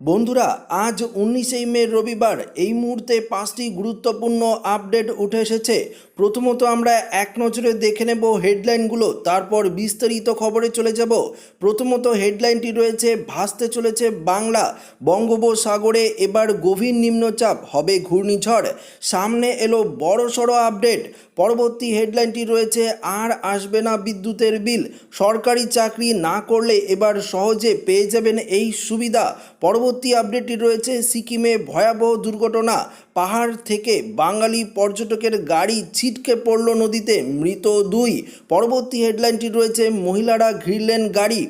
বন্ধুরা, আজ উনিশেই মে রবিবার। এই মুহূর্তে পাঁচটি গুরুত্বপূর্ণ আপডেট উঠে এসেছে। প্রথমত আমরা এক নজরে দেখে নেব হেডলাইনগুলো, তারপর বিস্তারিত খবরে চলে যাব। প্রথমত হেডলাইনটি রয়েছে, ভাসতে চলেছে বাংলা। বঙ্গোপসাগরে এবার গভীর নিম্নচাপ, হবে ঘূর্ণিঝড়। সামনে এলো বড় সড়ো আপডেট। পরবর্তী হেডলাইনটি রয়েছে, আর আসবে না বিদ্যুতের বিল। সরকারি চাকরি না করলে এবার সহজে পেয়ে যাবেন এই সুবিধা। পরবর্তী আপডেটটি রয়েছে সিকিমে ভয়াবহ দুর্ঘটনা। পাহাড় থেকে বাঙালি পর্যটকের গাড়ি ছিটকে পড়ল নদীতে। মৃত দুই। পরবর্তী হেডলাইনটি রয়েছে মহিলারা ঘিরলেন গাড়ি।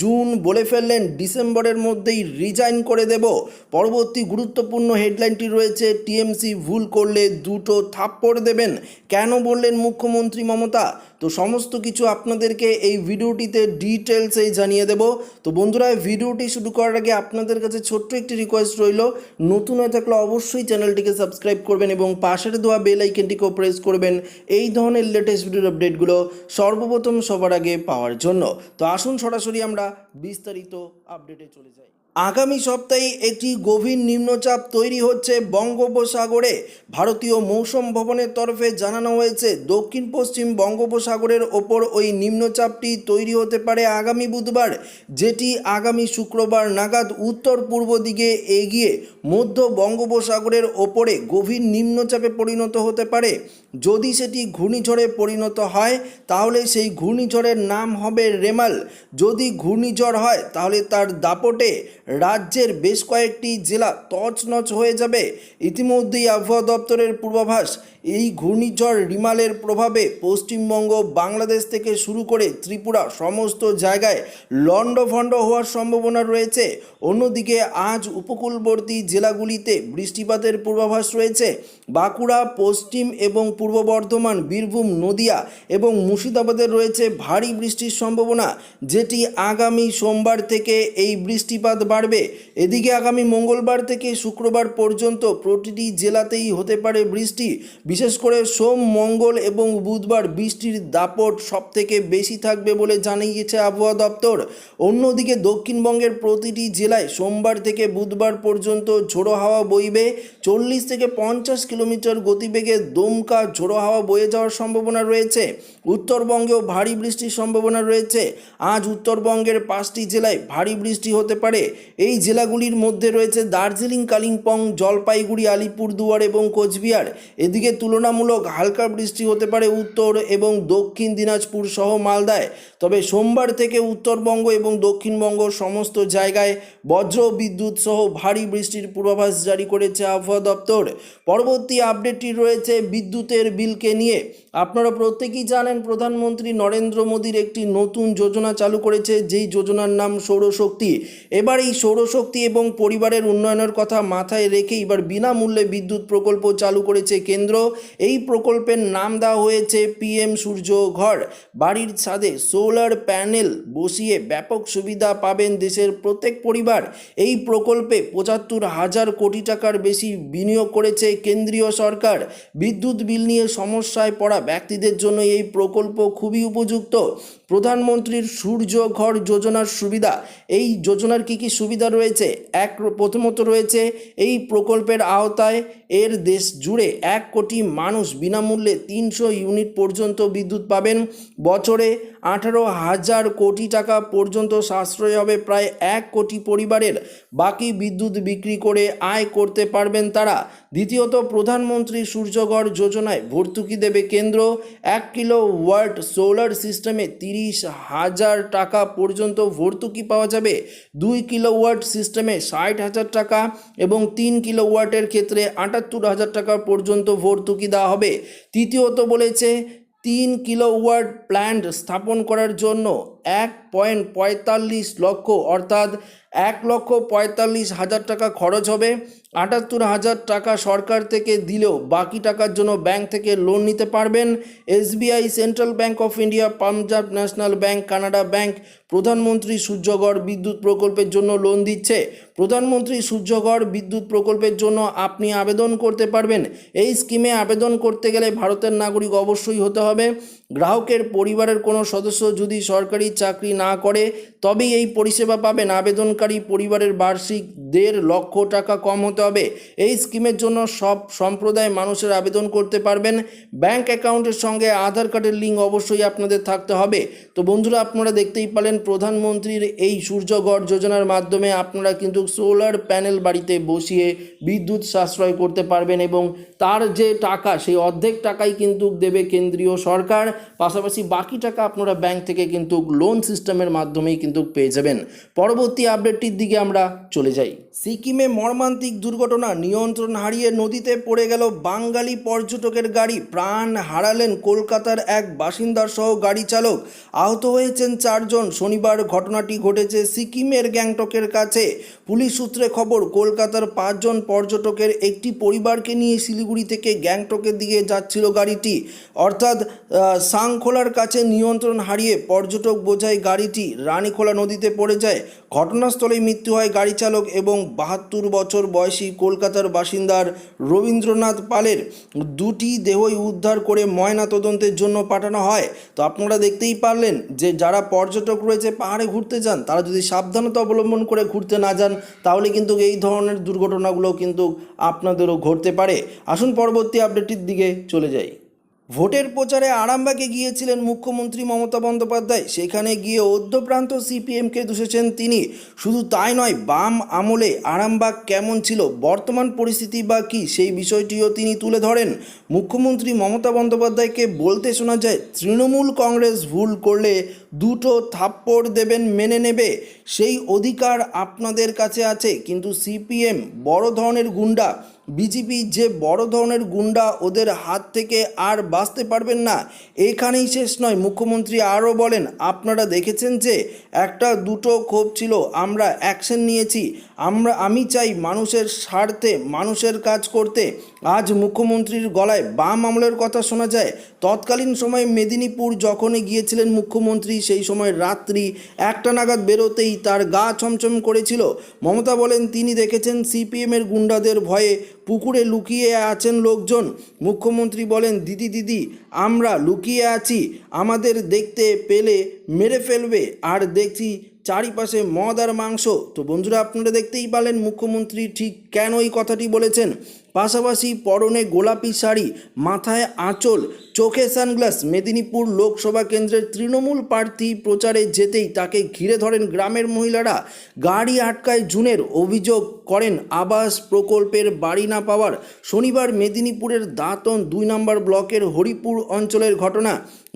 জুন বলে ফেললেন, ডিসেম্বরের মধ্যেই রিজাইন করে দেব। পরবর্তী গুরুত্বপূর্ণ হেডলাইনটি রয়েছে, টিএমসি ভুল করলে দুটো থাপ্পড় দেবেন। কেন বললেন মুখ্যমন্ত্রী মমতা? তো সমস্ত কিছু আপনাদেরকে এই ভিডিওটিতে ডিটেলসেই জানিয়ে দেব। তো বন্ধুরা ভিডিওটি শুরু করার আগে আপনাদের কাছে ছোট্ট একটি রিকোয়েস্ট রইল। নতুন হয়ে থাকলে অবশ্যই চ্যানেলটিকে সাবস্ক্রাইব করবেন এবং পাশের দেওয়া বেল আইকনটিকেও প্রেস করবেন। এই ধরনের লেটেস্ট ভিডিওর আপডেটগুলো সর্বপ্রথম সবার আগে পাওয়ার জন্য। তো আসুন সরাসরি আমরা বিস্তারিত আপডেটে চলে যাই। আগামী সপ্তাহে একটি গভীর নিম্নচাপ তৈরি হচ্ছে বঙ্গোপসাগরে। ভারতীয় মৌসুম ভবনের তরফে জানানো হয়েছে দক্ষিণ পশ্চিম বঙ্গোপসাগরের ওপর ওই নিম্নচাপটি তৈরি হতে পারে আগামী বুধবার, যেটি আগামী শুক্রবার নাগাদ উত্তর পূর্ব দিকে এগিয়ে মধ্য বঙ্গোপসাগরের ওপরে গভীর নিম্নচাপে পরিণত হতে পারে। যদি সেটি ঘূর্ণিঝড়ে পরিণত হয়, তাহলে সেই ঘূর্ণিঝড়ের নাম হবে রেমাল। যদি ঘূর্ণিঝড় হয়, তাহলে তার দাপটে রাজ্যের বেশ কয়েকটি জেলা তছনছ হয়ে যাবে। ইতিমধ্যেই আবহাওয়া দপ্তরের পূর্বাভাস এই ঘূর্ণিঝড় রিমালের প্রভাবে পশ্চিমবঙ্গ, বাংলাদেশ থেকে শুরু করে ত্রিপুরা সমস্ত জায়গায় লণ্ডভণ্ড হওয়ার সম্ভাবনা রয়েছে। অন্যদিকে আজ উপকূলবর্তী জেলাগুলিতে বৃষ্টিপাতের পূর্বাভাস রয়েছে। বাঁকুড়া, পশ্চিম এবং পূর্ব বর্ধমান, বীরভূম, নদিয়া এবং মুর্শিদাবাদের রয়েছে ভারী বৃষ্টির সম্ভাবনা, যেটি আগামী সোমবার থেকে এই বৃষ্টিপাত বাড়বে। এদিকে আগামী মঙ্গলবার থেকে শুক্রবার পর্যন্ত প্রতিটি জেলাতেই হতে পারে বৃষ্টি। বিশেষ করে সোম, মঙ্গল এবং বুধবার বৃষ্টির দাপট সবথেকে বেশি থাকবে বলে জানিয়েছে আবহাওয়া দপ্তর। অন্যদিকে দক্ষিণবঙ্গের প্রতিটি জেলায় সোমবার থেকে বুধবার পর্যন্ত ঝোড়ো হাওয়া বইবে। চল্লিশ থেকে পঞ্চাশ কিলোমিটার গতিবেগে দমকা ঝোড়ো হাওয়া বয়ে যাওয়ার সম্ভাবনা রয়েছে। উত্তরবঙ্গেও ভারী বৃষ্টির সম্ভাবনা রয়েছে। আজ উত্তরবঙ্গের পাঁচটি জেলায় ভারী বৃষ্টি হতে পারে। এই জেলাগুলির মধ্যে রয়েছে দার্জিলিং, কালিম্পং, জলপাইগুড়ি, আলিপুরদুয়ার এবং কোচবিহার। এদিকে তুলনামূলক হালকা বৃষ্টি হতে পারে উত্তর এবং দক্ষিণ দিনাজপুর সহ মালদায়। তবে সোমবার থেকে উত্তরবঙ্গ এবং দক্ষিণবঙ্গ সমস্ত জায়গায় বজ্র বিদ্যুৎ সহ ভারী বৃষ্টির পূর্বাভাস জারি করেছে আবহাওয়া দপ্তর। পরবর্তী আপডেটটি রয়েছে বিদ্যুতের বিলকে নিয়ে। আপনারা প্রত্যেকেই জানেন, প্রধানমন্ত্রী নরেন্দ্র মোদীর একটি নতুন যোজনা চালু করেছে, যেই যোজনার নাম সৌরশক্তি। এবার এই সৌরশক্তি এবং পরিবারের উন্নয়নের কথা মাথায় রেখে এবার বিনামূল্যে বিদ্যুৎ প্রকল্প চালু করেছে কেন্দ্র। এই প্রকল্পের নাম দেওয়া হয়েছে পিএম সূর্য ঘর। বাড়ির ছাদে সোলার প্যানেল বসিয়ে ব্যাপক সুবিধা পাবেন দেশের প্রত্যেক পরিবার। এই প্রকল্পে পঁচাত্তর হাজার কোটি টাকার বেশি বিনিয়োগ করেছে কেন্দ্রীয় সরকার। বিদ্যুৎ বিল নিয়ে সমস্যায় পড়া ব্যক্তিদের জন্য এই প্রকল্প খুবই উপযুক্ত। প্রধানমন্ত্রীর সূর্য ঘর যোজনার সুবিধা। এই যোজনার কি কি সুবিধা রয়েছে? এক প্রথমত রয়েছে এই প্রকল্পের আওতায় এর দেশ জুড়ে এক কোটি মানুষ বিনামূল্যে তিনশো ইউনিট পর্যন্ত বিদ্যুৎ পাবেন। বছরে আঠারো হাজার কোটি টাকা পর্যন্ত সাশ্রয় হবে, প্রায় এক কোটি পরিবারের বাকি বিদ্যুৎ বিক্রি করে আয় করতে পারবেন তারা। দ্বিতীয়ত, প্রধানমন্ত্রী সূর্যগড় যোজনায় ভর্তুকি দেবে কেন্দ্র। এক কিলো ওয়াট সোলার সিস্টেমে তিরিশ হাজার টাকা পর্যন্ত ভর্তুকি পাওয়া যাবে। দুই কিলো ওয়াট সিস্টেমে ষাট হাজার টাকা এবং তিন কিলো ওয়াটের ক্ষেত্রে আটাত্তর হাজার টাকা পর্যন্ত ভর্তুকি দেওয়া হবে। তৃতীয়ত বলেছে তিন কিলোওয়াট প্ল্যান্ট স্থাপন করার জন্য এক পয়েন্ট পঁয়তাল্লিশ লক্ষ, অর্থাৎ এক লক্ষ পঁয়তাল্লিশ হাজার টাকা খরচ হবে। আটাত্তর হাজার টাকা সরকার থেকে দিলেও বাকি টাকার জন্য ব্যাংক থেকে লোন নিতে পারবেন। SBI, central bank of India, Punjab national bank, Canara bank, প্রধানমন্ত্রী সূর্যগড় বিদ্যুৎ প্রকল্পের জন্য লোন দিচ্ছে। প্রধানমন্ত্রী সূর্যগড় বিদ্যুৎ প্রকল্পের জন্য আপনি আবেদন করতে পারবেন। এই স্কিমে আবেদন করতে গেলে ভারতের নাগরিক অবশ্যই হতে হবে। গ্রাহকের পরিবারের কোনো সদস্য যদি সরকারি চাকরি না করে, তবেই এই পরিষেবা পাবেন। আবেদনকারী পরিবারের বার্ষিক দেড় লক্ষ টাকা কম হতে হবে। এই স্কিমের জন্য সব সম্প্রদায় মানুষের আবেদন করতে পারবেন। ব্যাংক অ্যাকাউন্টের সঙ্গে আধার কার্ডের লিঙ্ক অবশ্যই আপনাদের থাকতে হবে। তো বন্ধুরা, আপনারা দেখতেই পারেন প্রধানমন্ত্রীর এই সূর্যগড় যোজনার মাধ্যমে আপনারা কিন্তু সোলার প্যানেল বাড়িতে বসিয়ে বিদ্যুৎ সাশ্রয় করতে পারবেন এবং তার যে টাকা, সেই অর্ধেক টাকাই কিন্তু দেবে কেন্দ্রীয় সরকার। পাশাপাশি বাকি টাকা আপনারা ব্যাংক থেকে কিন্তু লোন সিস্টেমের মাধ্যমেই কিন্তু পেয়ে যাবেন। পরবর্তী আপডেটটির দিকে আমরা চলে যাই। সিকিমে মর্মান্তিক দুর্ঘটনা, নিয়ন্ত্রণ হারিয়ে নদীতে পড়ে গেল বাঙালি পর্যটকের গাড়ি। প্রাণ হারালেন কলকাতার এক বাসিন্দার সহ গাড়ি চালক। আহত হয়েছেন চারজন। শনিবার ঘটনাটি ঘটেছে সিকিমের গ্যাংটকের কাছে। পুলিশ সূত্রে খবর, কলকাতার পাঁচজন পর্যটকের একটি পরিবারকে নিয়ে শিলিগুড়ি থেকে গ্যাংটকের দিকে যাচ্ছিল গাড়িটি। অর্থাৎ সাংখোলার কাছে নিয়ন্ত্রণ হারিয়ে পর্যটক বোঝায় গাড়িটি রানীখোলা নদীতে পড়ে যায়। ঘটনাস্থলেই মৃত্যু হয় গাড়ি চালক এবং বাহাত্তর বছর বয়সী কলকাতার বাসিন্দার রবীন্দ্রনাথ পালের দুটি দেহই উদ্ধার করে ময়না তদন্তের জন্য পাঠানো হয়। তো আপনারা দেখতেই পারলেন যে যারা পর্যটক রয়েছে, পাহাড়ে ঘুরতে যান, তারা যদি সাবধানতা অবলম্বন করে ঘুরতে না যান, তাহলে কিন্তু এই ধরনের দুর্ঘটনাগুলো কিন্তু আপনাদেরও ঘটতে পারে। আসুন পরবর্তী আপডেটটির দিকে চলে যাই। ভোটের প্রচারে আরামবাগে গিয়েছিলেন মুখ্যমন্ত্রী মমতা বন্দ্যোপাধ্যায়। সেখানে গিয়ে অধ্যপ্রান্ত সিপিএমকে দুষেছেন তিনি। শুধু তাই নয়, বাম আমলে আরামবাগ কেমন ছিল, বর্তমান পরিস্থিতি বা কী, সেই বিষয়টিও তিনি তুলে ধরেন। মুখ্যমন্ত্রী মমতা বন্দ্যোপাধ্যায়কে বলতে শোনা যায়, তৃণমূল কংগ্রেস ভুল করলে দুটো থাপ্পড় দেবেন মেনে নেবে, সেই অধিকার আপনাদের কাছে আছে, কিন্তু সিপিএম বড় ধরনের গুন্ডা বিজেপি যে বড় ধরনের গুন্ডা ওদের হাত থেকে আর বাঁচতে পারবেন না, এখানেই শেষ নয়। মুখ্যমন্ত্রী আরও বলেন, আপনারা দেখেছেন যে একটা দুটো ক্ষোভ ছিল, আমরা অ্যাকশন নিয়েছি। আমরা, আমি চাই মানুষের স্বার্থে, মানুষের কাজ করতে। আজ মুখ্যমন্ত্রীর গলায় বাম আমলের কথা শোনা যায়। তৎকালীন সময়ে মেদিনীপুর যখনই গিয়েছিলেন মুখ্যমন্ত্রী, সেই সময় রাত্রি একটা নাগাদ বেরোতেই তার গা ছমছম করেছিল। মমতা বলেন, তিনি দেখেছেন সিপিএমের গুন্ডাদের ভয়ে পুকুরে লুকিয়ে আছেন লোকজন। মুখ্যমন্ত্রী বলেন, দিদি দিদি, আমরা লুকিয়ে আছি। আমাদের দেখতে পেলে মেরে ফেলবে। আর দেখছি চারিপাশে মদ আর মাংস। তো বন্ধুরা, আপনারা দেখতেই পালেন মুখ্যমন্ত্রী ঠিক কেন এই কথাটি বলেছেন। পাশাপাশি পরনে গোলাপি শাড়ি, মাথায় আঁচল চোখে সানগ্লাস, মেদিনীপুর লোকসভা কেন্দ্রের তৃণমূল প্রার্থী প্রচারে যেতেই তাকে ঘিরে ধরেন গ্রামের মহিলারা। গাড়ি আটকায় জুনের অভিযোগ করেন আবাস প্রকল্পের বাড়ি না পাওয়ার। শনিবার মেদিনীপুরের দাঁতন দুই নম্বর ব্লকের হরিপুর অঞ্চলের ঘটনা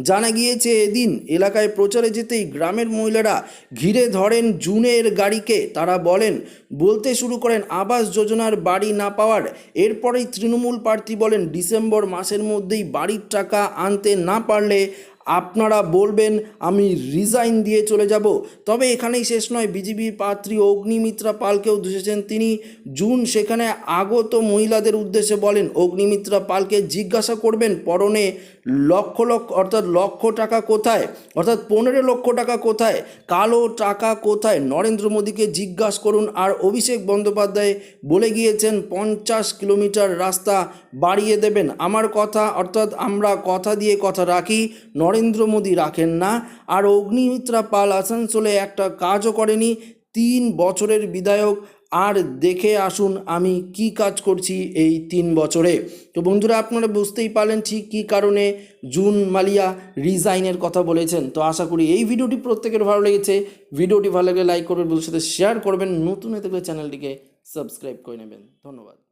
জানা গিয়েছে। এদিন এলাকায় প্রচারে যেতেই গ্রামের মহিলারা ঘিরে ধরেন জুনের গাড়িকে। তারা বলেন, বলতে শুরু করেন, আবাস যোজনার বাড়ি না পাওয়ার। এরপরেই তৃণমূল প্রার্থী বলেন, ডিসেম্বর মাসের মধ্যেই বাড়ির টাকা আনতে না পারলে আপনারা বলবেন, আমি রিজাইন দিয়ে চলে যাব। তবে এখানেই শেষ নয়। বিজেপি প্রার্থী অগ্নিমিত্রা পালকেও দুষেছেন তিনি। জুন সেখানে আগত মহিলাদের উদ্দেশ্যে বলেন, অগ্নিমিত্রা পালকে জিজ্ঞাসা করবেন পরনে লক্ষ লক্ষ, অর্থাৎ লক্ষ টাকা কোথায়? অর্থাৎ পনেরো লক্ষ টাকা কোথায়? কালো টাকা কোথায়? নরেন্দ্র মোদীকে জিজ্ঞাসা করুন। আর অভিষেক বন্দ্যোপাধ্যায় বলে গিয়েছেন, পঞ্চাশ কিলোমিটার রাস্তা বাড়িয়ে দেবেন। আমার কথা, অর্থাৎ আমরা কথা দিয়ে কথা রাখি, নরেন্দ্র মোদী রাখেন না। আর অগ্নিমিত্রা পাল আসানসোলে একটা কাজও করেনি। তিন বছরের বিধায়ক আর দেখে আসুন আমি কি কাজ করছি এই তিন বছরে। তো বন্ধুরা, আপনারা বুঝতেই পারলেন ঠিক কী কারণে জুন মালিয়া রিজাইনের কথা বলেছেন। তো আশা করি এই ভিডিওটি প্রত্যেকের ভালো লেগেছে। ভিডিওটি ভালো লাগলে লাইক করবেন বন্ধুর সাথে শেয়ার করবেন। নতুন এতে চ্যানেলটিকে সাবস্ক্রাইব করে নেবেন। ধন্যবাদ।